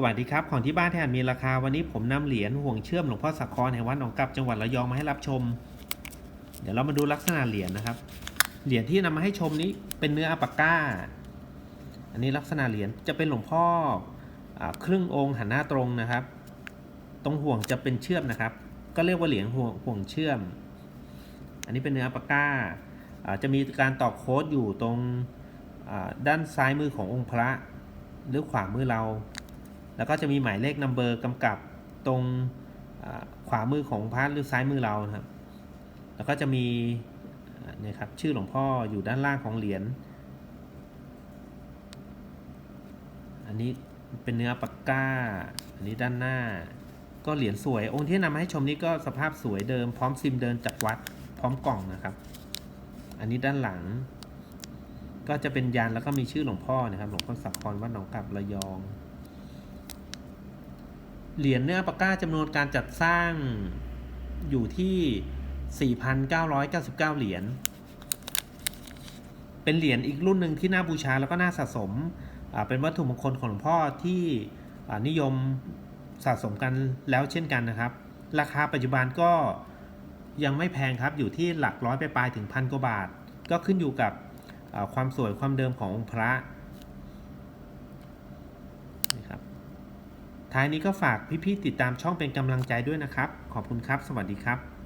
สวัสดีครับ ของที่บ้านแทนมีราคาวันนี้ผมนำเหรียญห่วงเชื่อมหลวงพ่อสักครแห่งวัดหนองกลับจังหวัดระยองมาให้รับชม เดี๋ยวเรามาดูลักษณะเหรียญนะครับ เหรียญที่นำมาให้ชมนี้เป็นเนื้ออัปปาก้า อันนี้ลักษณะเหรียญจะเป็นหลวงพ่ออครึ่งองค์หันหน้าตรงนะครับ ตรงห่วงจะเป็นเชื่อมนะครับ ก็เรียกว่าเหรียญห่วงห่วงเชื่อม อันนี้เป็นเนื้ออัปปาก้าอ่าจะมีการตอกโค้ดอยู่ตรงด้านซ้ายมือขององค์พระหรือขวามือเรา แล้วก็จะมีหมายเลขนัมเบอร์กำกับตรงขวามือของพระหรือซ้ายมือเรานะครับ แล้วก็จะมีนี่ครับชื่อหลวงพ่ออยู่ด้านล่างของเหรียญ อันนี้เป็นเนื้อปากก้า อันนี้ด้านหน้า ก็เหรียญสวย องค์ที่นำมาให้ชมนี้ก็สภาพสวยเดิมพร้อมซิมเดินจากวัดพร้อมกล่องนะครับ อันนี้ด้านหลัง ก็จะเป็นยันแล้วก็มีชื่อหลวงพ่อนะครับ หลวงพ่อสักครวัดหนองกลับระยอง เหรียญเนื้อปากก้าจำนวนการจัดสร้างอยู่ที่ 4,999 เหรียญ เป็นเหรียญอีกรุ่นหนึ่งที่น่าบูชาแล้วก็น่าสะสม เป็นวัตถุมงคลของหลวงพ่อที่นิยมสะสมกันแล้วเช่นกันนะครับ ราคาปัจจุบันก็ยังไม่แพงครับ อยู่ที่หลักร้อยไปปลายถึงพันกว่าบาท ก็ขึ้นอยู่กับความสวยความเดิมขององค์พระนี่ครับ ท้ายนี้ก็ฝากพี่ๆติดตามช่องเป็นกำลังใจด้วยนะครับ ขอบคุณครับ สวัสดีครับ